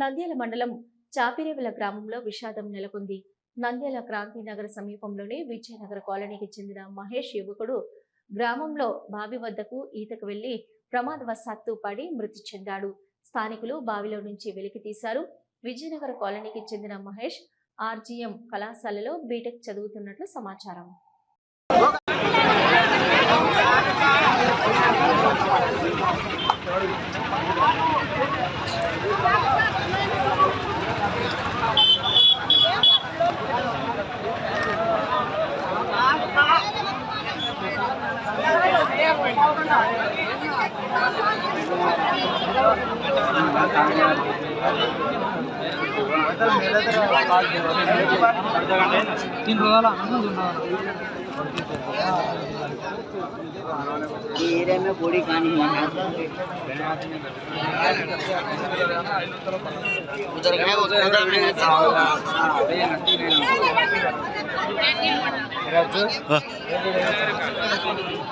నంద్యాల మండలం చాపిరేవల గ్రామంలో విషాదం నెలకొంది. నంద్యాల క్రాంతి నగర్ సమీపంలోని విజయనగర కాలనీకి చెందిన మహేష్ యువకుడు గ్రామంలో బావి వద్దకు ఈతకు వెళ్ళి ప్రమాదవశాత్తు పడి మృతి చెందాడు. స్థానికులు బావిలో నుంచి వెలికి తీశారు. విజయనగర కాలనీకి చెందిన మహేష్ ఆర్జీఎం కళాశాలలో బీటెక్ చదువుతున్నట్లు సమాచారం. तीन रोजाला एरिया में बड़ी कहानी उधर उधर